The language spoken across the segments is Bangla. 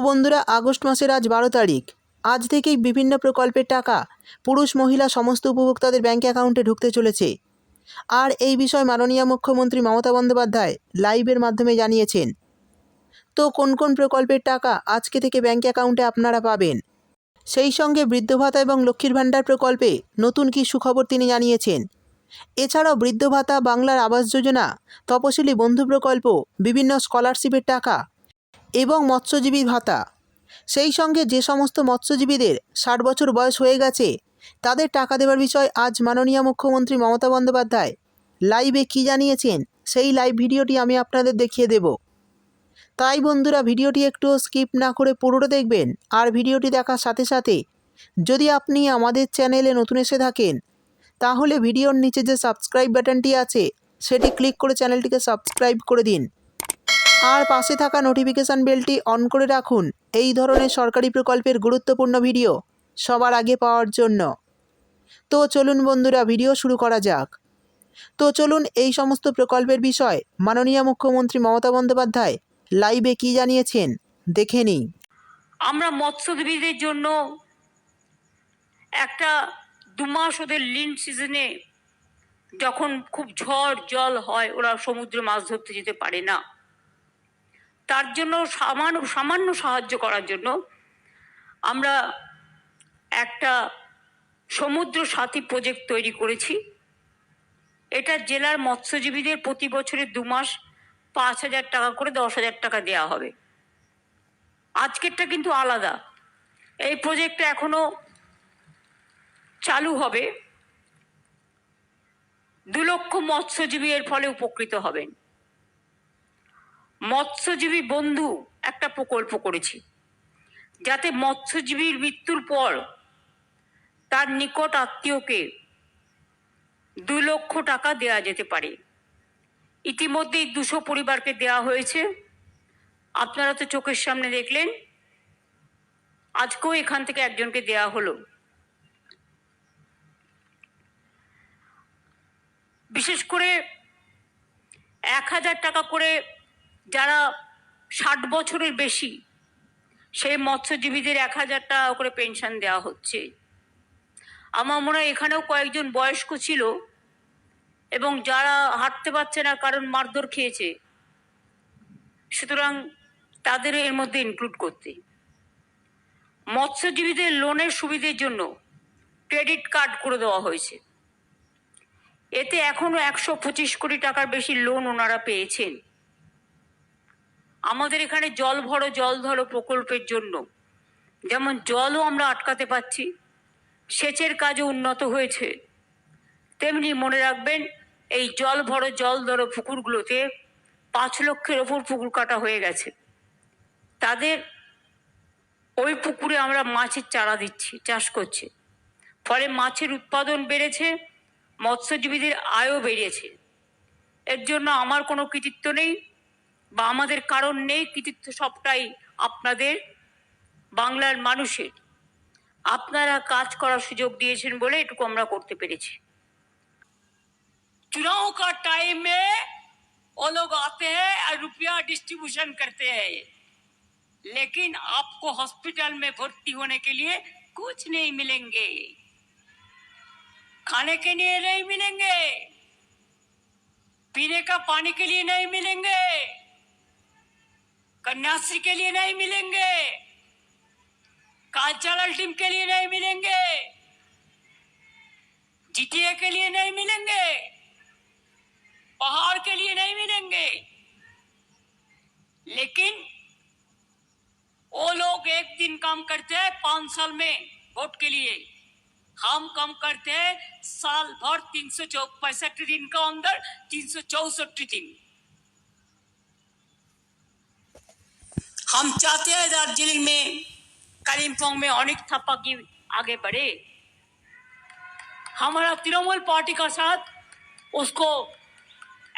বন্ধুরা, আগস্ট মাসের আজ বারো তারিখ। আজ থেকেই বিভিন্ন প্রকল্পের টাকা পুরুষ, মহিলা সমস্ত উপভোক্তাদের ব্যাঙ্ক অ্যাকাউন্টে ঢুকতে চলেছে। আর এই বিষয়ে মাননীয় মুখ্যমন্ত্রী মমতা বন্দ্যোপাধ্যায় লাইভের মাধ্যমে জানিয়েছেন। তো কোন কোন প্রকল্পের টাকা আজকে থেকে ব্যাঙ্ক অ্যাকাউন্টে আপনারা পাবেন? সেই সঙ্গে বৃদ্ধ ভাতা এবং লক্ষ্মীর ভাণ্ডার প্রকল্পে নতুন কি সুখবর তিনি জানিয়েছেন? এছাড়াও বৃদ্ধ ভাতা, বাংলার আবাস যোজনা, তপশিলি বন্ধু প্রকল্প, বিভিন্ন স্কলারশিপের টাকা এবং মৎস্যজীবী ভাতা। সেই সঙ্গে যে সমস্ত মৎস্যজীবীদের ষাট বছর বয়স হয়ে গেছে, তাদের টাকা দেওয়ার বিষয় আজ মাননীয় মুখ্যমন্ত্রী মমতা বন্দ্যোপাধ্যায় লাইভে কী জানিয়েছেন, সেই লাইভ ভিডিওটি আমি আপনাদের দেখিয়ে দেব। তাই বন্ধুরা, ভিডিওটি একটু স্কিপ না করে পুরোটা দেখবেন আর ভিডিওটি দেখার সাথে সাথে যদি আপনি আমাদের চ্যানেলে নতুন এসে থাকেন, তাহলে ভিডিওর নিচে যে সাবস্ক্রাইব বাটনটি আছে, সেটি ক্লিক করে চ্যানেলটিকে সাবস্ক্রাইব করে দিন। আর পাশে থাকা নোটিফিকেশান বেলটি অন করে রাখুন। এই ধরনের সরকারি প্রকল্পের গুরুত্বপূর্ণ ভিডিও সবার আগে পাওয়ার জন্য। তো চলুন বন্ধুরা ভিডিও শুরু করা যাক। তো চলুন এই সমস্ত প্রকল্পের বিষয় মাননীয় মুখ্যমন্ত্রী মমতা বন্দ্যোপাধ্যায় লাইভে কী জানিয়েছেন দেখে নিই। আমরা মৎস্যজীবীদের জন্য একটা দু মাস ওদের লিন সিজনে যখন খুব ঝড় জল হয়, ওরা সমুদ্রে মাছ ধরতে যেতে পারে না। তার জন্য সামান্য সামান্য সাহায্য করার জন্য আমরা একটা সমুদ্র সাথী প্রজেক্ট তৈরি করেছি। এটা জেলার মৎস্যজীবীদের প্রতি বছরে দু মাস পাঁচ হাজার টাকা করে দশ হাজার টাকা দেওয়া হবে। আজকেরটা কিন্তু আলাদা। এই প্রজেক্টটা এখনও চালু হবে। দু লক্ষ মৎস্যজীবী এর ফলে উপকৃত হবেন। মৎস্যজীবী বন্ধু একটা প্রকল্প করেছি। যাতে মৎস্যজীবীর মৃত্যুর পর তার নিকট আত্মীয়কে দু লক্ষ টাকা দেওয়া যেতে পারে। ইতিমধ্যেই দুশো পরিবারকে দেওয়া হয়েছে। আপনারা তো চোখের সামনে দেখলেন, আজকেও এখান থেকে একজনকে দেয়া হলো। বিশেষ করে এক হাজার টাকা করে যারা ষাট বছরের বেশি, সেই মৎস্যজীবীদের এক হাজার টাকা করে পেনশন দেওয়া হচ্ছে। আমার মনে হয় এখানেও কয়েকজন বয়স্ক ছিল এবং যারা হাঁটতে পারছে না, কারণ মারধর খেয়েছে, সুতরাং তাদের এর মধ্যে ইনক্লুড করতে। মৎস্যজীবীদের লোনের সুবিধের জন্য ক্রেডিট কার্ড করে দেওয়া হয়েছে। এতে এখনও একশো পঁচিশ কোটি টাকার বেশি লোন ওনারা পেয়েছেন। আমাদের এখানে জল ভরো, জল ধরো প্রকল্পের জন্য। যেমন জলও আমরা আটকাতে পাচ্ছি সেচের কাজও উন্নত হয়েছে। তেমনি মনে রাখবেন, এই জল ভরো, জল ধরো পুকুরগুলোতে পাঁচ লক্ষের ওপর পুকুর কাটা হয়ে গেছে। তাদের ওই পুকুরে আমরা মাছের চারা দিচ্ছি, চাষ করছে। ফলে মাছের উৎপাদন বেড়েছে, মৎস্যজীবীদের আয়ও বেড়েছে। এর জন্য আমার কোনো কৃতিত্ব নেই। বা আমাদের কারণ নেই কৃতিত্ব সবটাই আপনাদের বাংলার মানুষের আপনারা কাজ করার সুযোগ দিয়েছেন বলে এটুকু আমরা করতে পেরেছি चुनाव का टाइम में वो लोग आते हैं और रुपया डिस्ट्रीब्यूशन करते हैं लेकिन आपको हॉस्पिटल में भर्ती होने के लिए कुछ नहीं मिलेंगे खाने के लिए नहीं मिलेंगे पीने का पानी के लिए नहीं मिलेंगे कन्याश्री के लिए नहीं मिलेंगे। कल्चरल टीम के लिए नहीं मिलेंगे। जीटीए के लिए नहीं मिलेंगे। पहाड़ के लिए नहीं मिलेंगे। लेकिन वो लोग एक दिन काम करते हैं पाँच साल में वोट के लिए। हम कम करते हैं साल भर तीन सौ पैंसठ दिन का अंदर तीन सौ चौसठ दिन। हम चाहते हैं दार्जिलिंग में, कालिम्पोंग में अनेक थप्पा की आगे बढ़े। हमारा तृणमूल पार्टी का साथ, उसको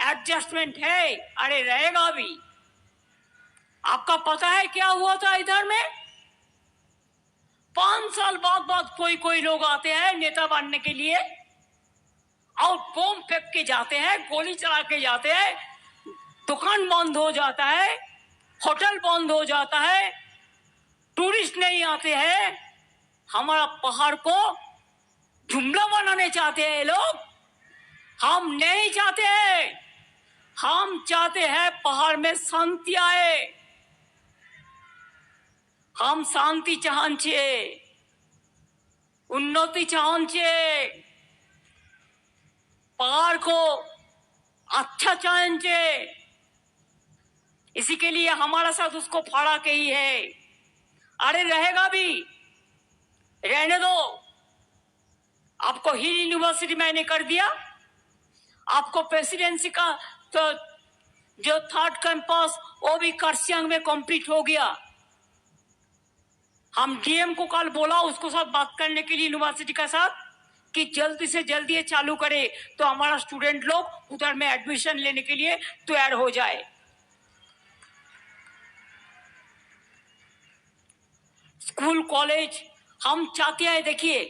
एडजस्टमेंट है, अरे रहेगा भी। आपका पता है क्या हुआ था इधर में? पाँच साल बाद बाद कोई कोई लोग आते हैं नेता बनने के लिए और बम फेंक के जाते हैं, गोली चला के जाते हैं, दुकान बंद हो जाता है होटल बंद हो जाता है, टूरिस्ट नहीं आते हैं, हमारा पहाड़ को जुमला बनाने चाहते हैं लोग। हम नहीं चाहते हैं। हम चाहते हैं पहाड़ में शांति आए। हम शांति चाहिए उन्नति चाहे पहाड़ को अच्छा चाहिए इसी के लिए हमारा साथ उसको फाड़ा के ही है। अरे रहेगा भी। रहने दो। आपको हिल यूनिवर्सिटी मैंने कर दिया। आपको प्रेसिडेंसी का तो जो थर्ड कैंपस वो भी करसियांग में कंप्लीट हो गया। हम डीएम को कल बोला उसको साथ बात करने के लिए यूनिवर्सिटी का साथ कि जल्दी से जल्दी ये चालू करे। तो हमारा स्टूडेंट लोग उधर में एडमिशन लेने के लिए तैयार हो जाए। स्कूल, कॉलेज, हम चाहते हैं, देखिए,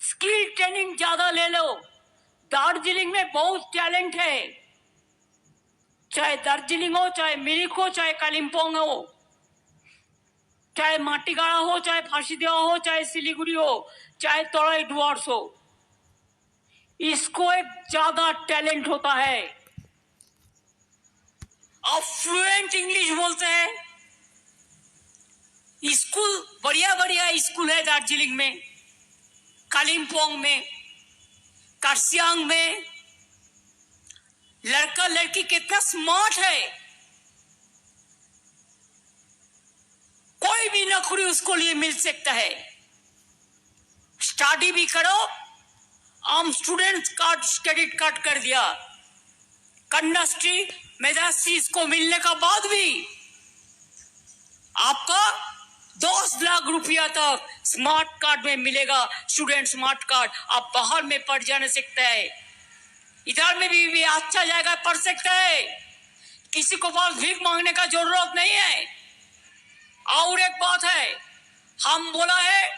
स्किल ट्रेनिंग ज़्यादा ले लो। दार्जिलिंग में बहुत टैलेंट है। चाहे दार्जिलिंग हो, चाहे मिरिक हो, चाहे कालिम्पोंग हो, चाहे माटीगाड़ा हो, चाहे फांसी देवा हो, चाहे सिलीगुड़ी हो, चाहे तोड़ाई डुआर्स हो, इसको एक ज़्यादा टैलेंट होता है। और फ्लुएंट इंग्लिश बोलते हैं। स्कूल बढ़िया बढ़िया स्कूल है दार्जिलिंग में, कालिम्पोंग में, कार्सियांग में। लड़का लड़की कितना स्मार्ट है। कोई भी नौकरी उसको लिए मिल सकता है। स्टडी भी करो, आम स्टूडेंट कार्ड क्रेडिट कार्ड कर दिया। कन्याश्री मेधाश्री इसको मिलने का बाद भी। आपका दस लाख रुपया तक स्मार्ट कार्ड में मिलेगा। स्टूडेंट स्मार्ट कार्ड आप बाहर में पढ़ जाने सकते हैं। इधर में भी, भी अच्छा जाएगा पढ़ सकता है। किसी को पास भीख मांगने का ज़रूरत नहीं है। और एक बात है हम बोला है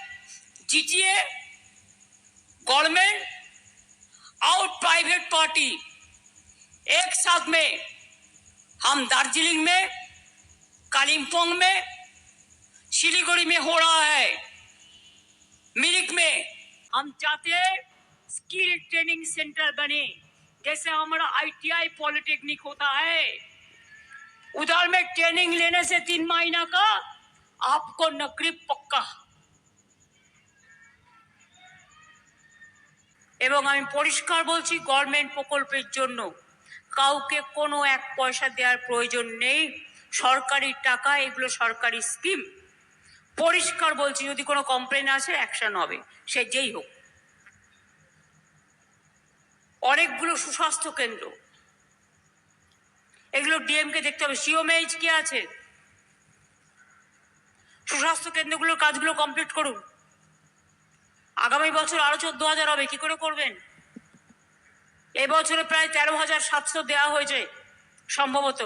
जीटीए गवर्नमेंट और प्राइवेट पार्टी। एक साथ में हम दार्जिलिंग में कालिम्पोंग में सिलीगुड़ी में हो रहा है मिरिक में हम चाहते हैं स्किल ट्रेनिंग सेंटर बने जैसे हमारा आईटीआई पॉलिटेक्निक होता है उधर में ट्रेनिंग लेने से तीन महीना का आपको नौकरी पक्का এবং আমি পরিষ্কার বলছি গভর্নমেন্ট প্রকল্পের জন্য কাউকে কোনো এক পয়সা দেওয়ার প্রয়োজন নেই সরকারি টাকা এগুলো সরকারি স্কিম পরিষ্কার বলছি যদি কোনো কমপ্লেন আসে অ্যাকশন হবে। সে যেই হোক। অনেকগুলো সুস্বাস্থ্য কেন্দ্র। এগুলো ডিএমকে দেখতে হবে। সিওমএইচ কি আছে? সুস্বাস্থ্য কেন্দ্রগুলোর কাজগুলো কমপ্লিট করুন। আগামী বছর আরও চোদ্দ হাজার হবে। কি করে করবেন? এবছরে প্রায় তেরো হাজার সাতশো দেওয়া হয়েছে সম্ভবত।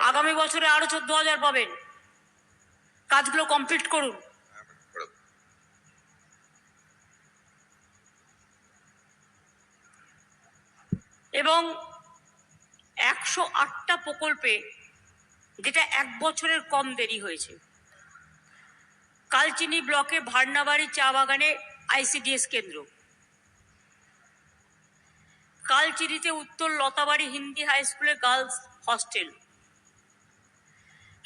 আগামী বছরে আরও চোদ্দ হাজার পাবেন। কাজগুলো কমপ্লিট করুন। এবং একশো আটটা প্রকল্পে, যেটা এক বছরের কম দেরি হয়েছে। কালচিনি ব্লকে ভার্নাবাড়ি চা বাগানে আইসিডিএস কেন্দ্র। কালচিনিতে উত্তর লতাবাড়ি হিন্দি হাই স্কুলে girls hostel.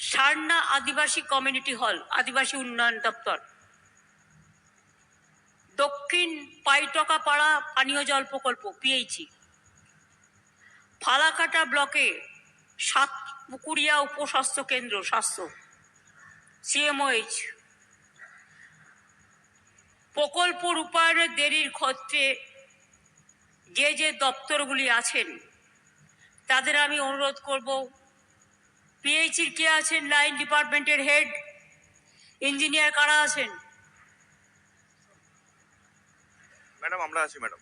Sarna Adivasi community hall, আদিবাসী উন্নয়ন দপ্তর। দক্ষিণ পাইটকা পাড়া পানীয় জল প্রকল্প পিএইচি ফালাকাটা ব্লকে সাত পুকুরিয়া উপস্বাস্থ্য কেন্দ্র, স্বাস্থ্য। সিএমওএইচ প্রকল্প রূপায়ণের দেরির ক্ষেত্রে যে যে দপ্তরগুলি আছেন, তাদের আমি অনুরোধ করব। পিএইচির কে আছেন? লাইন ডিপার্টমেন্টের হেড ইঞ্জিনিয়ার কারা আছেন? ম্যাডাম আমরা আছি ম্যাডাম।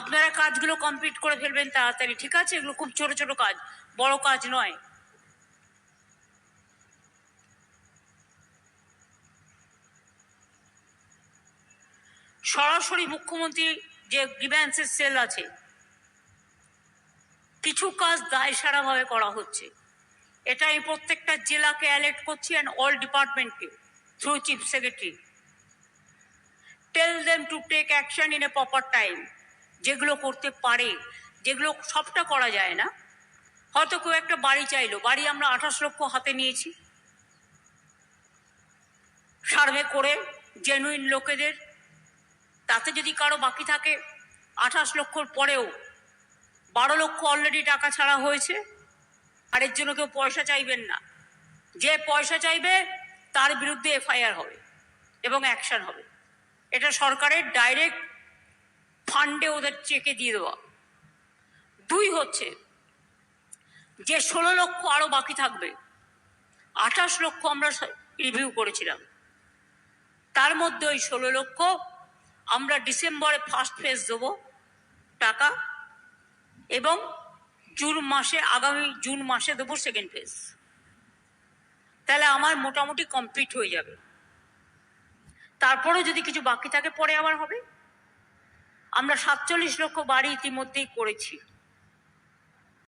আপনারা কাজগুলো কমপ্লিট করে ফেলবেন তাড়াতাড়ি ঠিক আছে? এগুলো খুব ছোট ছোট কাজ বড় কাজ নয়। সরাসরি মুখ্যমন্ত্রী যে গ্রিভ্যান্সের সেল আছে কিছু কাজ দায়সারাভাবে করা হচ্ছে। এটা আমি প্রত্যেকটা জেলাকে অ্যালার্ট করছি অ্যান্ড অল ডিপার্টমেন্টকে through chief secretary Tell them to take action in a proper time যেগুলো করতে পারে, যেগুলো সবটা করা যায় না। হয়তো কেউ একটা বাড়ি চাইলো, বাড়ি আমরা আঠাশ লক্ষ হাতে নিয়েছি। সার্ভে করে জেনুইন লোকেদের, তাতে যদি কারও বাকি থাকে, আঠাশ লক্ষর পরেও বারো লক্ষ অলরেডি টাকা ছাড়া হয়েছে। আর এর জন্য কেউ পয়সা চাইবেন না। যে পয়সা চাইবে, তার বিরুদ্ধে এফআইআর হবে এবং অ্যাকশন হবে। এটা সরকারের ডাইরেক্ট ফান্ডে ওদের চেকে দিয়ে দেওয়া। দুই হচ্ছে, যে ষোলো লক্ষ আরও বাকি থাকবে, আঠাশ লক্ষ আমরা রিভিউ করেছিলাম। তার মধ্যে ওই ষোলো লক্ষ আমরা ডিসেম্বরে ফার্স্ট ফেজ দেবো টাকা এবং জুন মাসে, আগামী জুন মাসে দেবো সেকেন্ড ফেজ তাহলে আমার মোটামুটি কমপ্লিট হয়ে যাবে। তারপরেও যদি কিছু বাকি থাকে, পরে আবার হবে। আমরা সাতচল্লিশ লক্ষ বাড়ি ইতিমধ্যেই করেছি।